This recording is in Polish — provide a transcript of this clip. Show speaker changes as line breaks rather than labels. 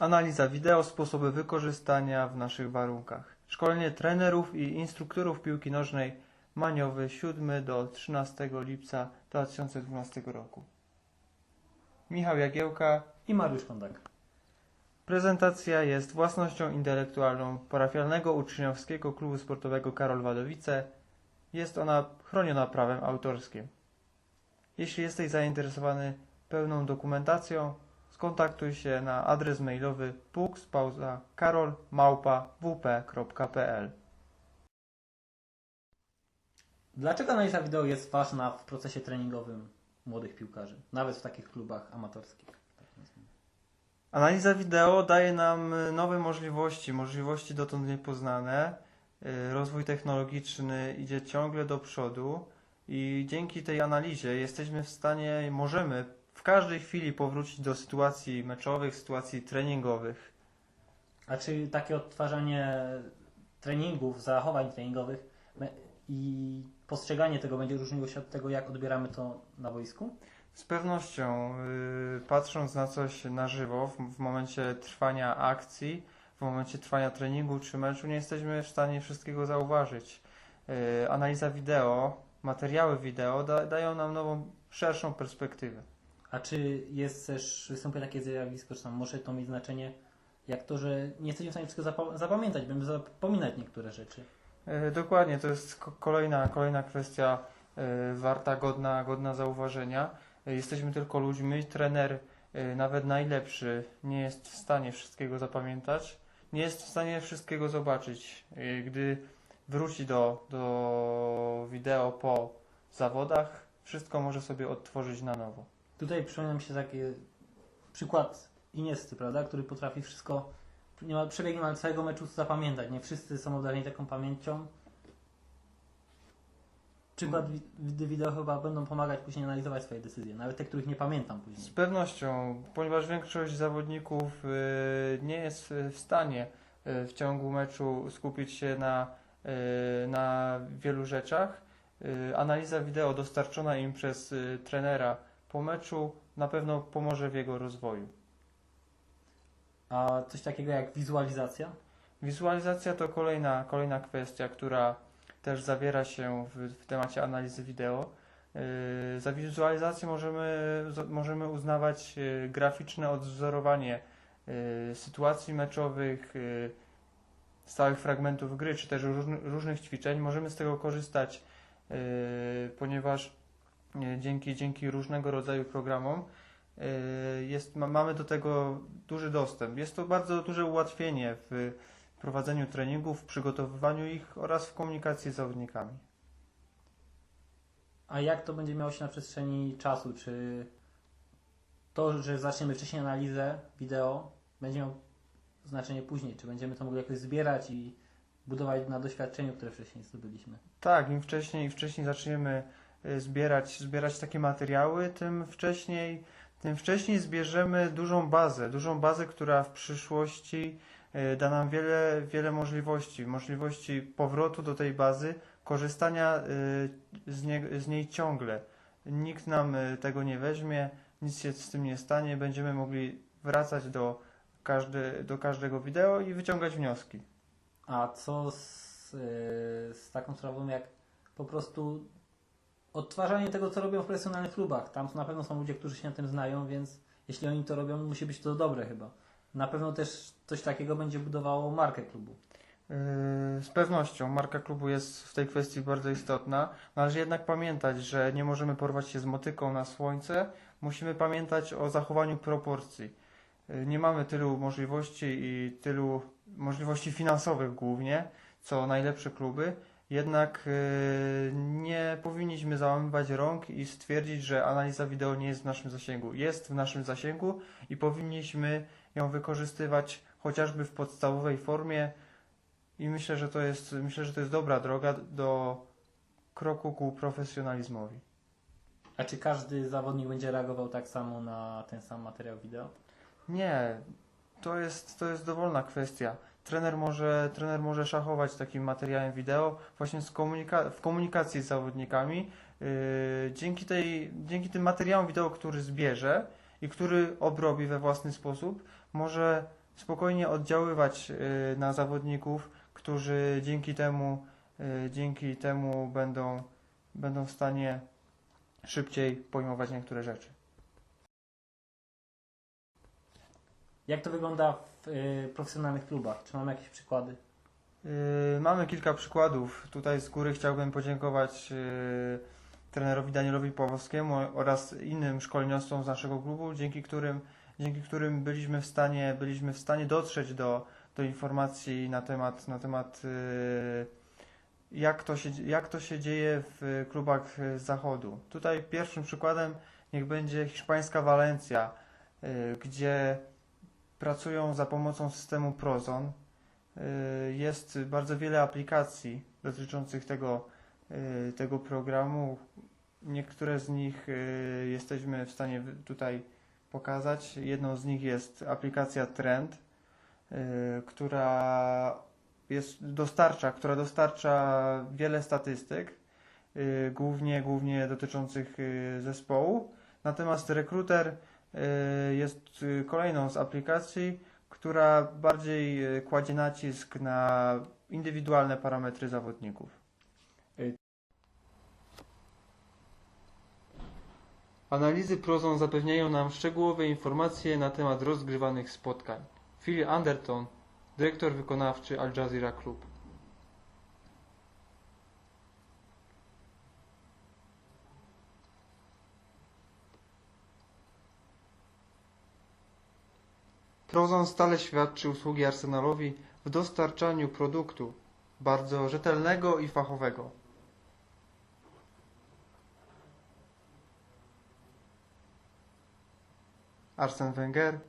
Analiza wideo, sposoby wykorzystania w naszych warunkach. Szkolenie trenerów i instruktorów piłki nożnej Maniowy 7 do 13 lipca 2012 roku. Michał Jagiełka.
i Mariusz Kondak.
Prezentacja jest własnością intelektualną parafialnego uczniowskiego klubu sportowego Karol Wadowice. Jest ona chroniona prawem autorskim. Jeśli jesteś zainteresowany pełną dokumentacją, skontaktuj się na adres mailowy puks.karol.wp.pl
Dlaczego analiza wideo jest ważna w procesie treningowym młodych piłkarzy, nawet w takich klubach amatorskich?
Analiza wideo daje nam y, nowe możliwości, możliwości dotąd niepoznane. Y, Rozwój technologiczny idzie ciągle do przodu i dzięki tej analizie jesteśmy w stanie, możemy w każdej chwili powrócić do sytuacji meczowych, sytuacji treningowych.
A czy takie odtwarzanie treningów, zachowań treningowych i postrzeganie tego będzie różniło się od tego, jak odbieramy to na boisku?
Z pewnością, y, patrząc na coś na żywo, w, momencie trwania akcji, w momencie trwania treningu czy meczu, nie jesteśmy w stanie wszystkiego zauważyć. Y, analiza wideo, materiały wideo da, dają nam nową, szerszą perspektywę.
A czy jest też, występuje takie zjawisko, czy tam może to mieć znaczenie, jak to, że nie jesteśmy w stanie wszystko zapa- zapamiętać, będziemy zapominać niektóre rzeczy.
Y, dokładnie, to jest ko- kolejna, kolejna kwestia y, warta, godna, godna zauważenia. Y, jesteśmy tylko ludźmi, trener, nawet najlepszy, nie jest w stanie wszystkiego zapamiętać, nie jest w stanie wszystkiego zobaczyć. Gdy wróci do, do wideo po zawodach, wszystko może sobie odtworzyć na nowo.
Tutaj przypomina mi się taki przykład Iniesty, prawda, który potrafi wszystko, nie ma, przebieg niemal całego meczu zapamiętać. Nie wszyscy są obdarzeni taką pamięcią. Przykład wi- wi- wideo chyba będą pomagać później analizować swoje decyzje, nawet te, których nie pamiętam
Z
później.
pewnością, ponieważ większość zawodników y, nie jest w stanie y, w ciągu meczu skupić się na, y, na wielu rzeczach, analiza wideo dostarczona im przez trenera po meczu na pewno pomoże w jego rozwoju.
A coś takiego jak wizualizacja?
Wizualizacja to kolejna, kolejna kwestia, która też zawiera się w, w temacie analizy wideo. Yy, Za wizualizację możemy, możemy uznawać yy, graficzne odwzorowanie yy, sytuacji meczowych, yy, stałych fragmentów gry, czy też różny, różnych ćwiczeń. Możemy z tego korzystać, yy, ponieważ dzięki, dzięki różnego rodzaju programom yy, jest, ma, mamy do tego duży dostęp. Jest to bardzo duże ułatwienie w prowadzeniu treningów, w przygotowywaniu ich oraz w komunikacji z zawodnikami.
A jak to będzie miało się na przestrzeni czasu? Czy to, że zaczniemy wcześniej analizę wideo, będzie miało znaczenie później? Czy będziemy to mogli jakoś zbierać i budować na doświadczeniu, które wcześniej zdobyliśmy?
Tak, im wcześniej, im wcześniej zaczniemy zbierać, zbierać takie materiały, tym wcześniej, tym wcześniej zbierzemy dużą bazę, dużą bazę, która w przyszłości y, da nam wiele, wiele możliwości, możliwości powrotu do tej bazy, korzystania y, z, nie, z niej ciągle. Nikt nam tego nie weźmie, nic się z tym nie stanie, będziemy mogli wracać do, każdy, do każdego wideo i wyciągać wnioski.
A co z, z taką sprawą jak po prostu odtwarzanie tego, co robią w profesjonalnych klubach? Tam na pewno są ludzie, którzy się na tym znają, więc jeśli oni to robią, musi być to dobre chyba. Na pewno też coś takiego będzie budowało markę klubu.
Yy, Z pewnością marka klubu jest w tej kwestii bardzo istotna. Należy jednak pamiętać, że nie możemy porwać się z motyką na słońce. Musimy pamiętać o zachowaniu proporcji. Yy, Nie mamy tylu możliwości i tylu możliwości finansowych głównie, co najlepsze kluby. Jednak yy, nie powinniśmy załamywać rąk i stwierdzić, że analiza wideo nie jest w naszym zasięgu. Jest w naszym zasięgu i powinniśmy ją wykorzystywać chociażby w podstawowej formie, i myślę, że to jest, myślę, że to jest dobra droga do kroku ku profesjonalizmowi.
A czy każdy zawodnik będzie reagował tak samo na ten sam materiał wideo?
Nie, to jest, to jest dowolna kwestia. Trener może, trener może szachować takim materiałem wideo właśnie komunika- w komunikacji z zawodnikami. Yy, dzięki, tej, dzięki tym materiałom wideo, który zbierze i który obrobi we własny sposób, może spokojnie oddziaływać y, na zawodników, którzy dzięki temu, y, dzięki temu będą, będą w stanie szybciej pojmować niektóre rzeczy.
Jak to wygląda w y, profesjonalnych klubach? Czy mamy jakieś przykłady?
Yy, Mamy kilka przykładów. Tutaj z góry chciałbym podziękować yy, trenerowi Danielowi Pawłowskiemu oraz innym szkoleniowcom z naszego klubu, dzięki którym, dzięki którym byliśmy w stanie, byliśmy w stanie dotrzeć do, do informacji na temat, na temat yy, jak, to się, jak to się dzieje w klubach yy, z zachodu. Tutaj pierwszym przykładem niech będzie hiszpańska Walencja, yy, gdzie pracują za pomocą systemu Prozon. Y, Jest bardzo wiele aplikacji dotyczących tego, y, tego programu. Niektóre z nich y, jesteśmy w stanie tutaj pokazać. Jedną z nich jest aplikacja Trend, która jest dostarcza, która dostarcza wiele statystyk, głównie, głównie dotyczących zespołu. Natomiast Recruiter y, jest y, kolejną z aplikacji, która bardziej e, kładzie nacisk na indywidualne parametry zawodników. Analizy Prozon zapewniają nam szczegółowe informacje na temat rozgrywanych spotkań. Phil Anderton, dyrektor wykonawczy Al Jazeera Club. Prozon stale świadczy usługi Arsenalowi w dostarczaniu produktu bardzo rzetelnego i fachowego. Arsen Wenger,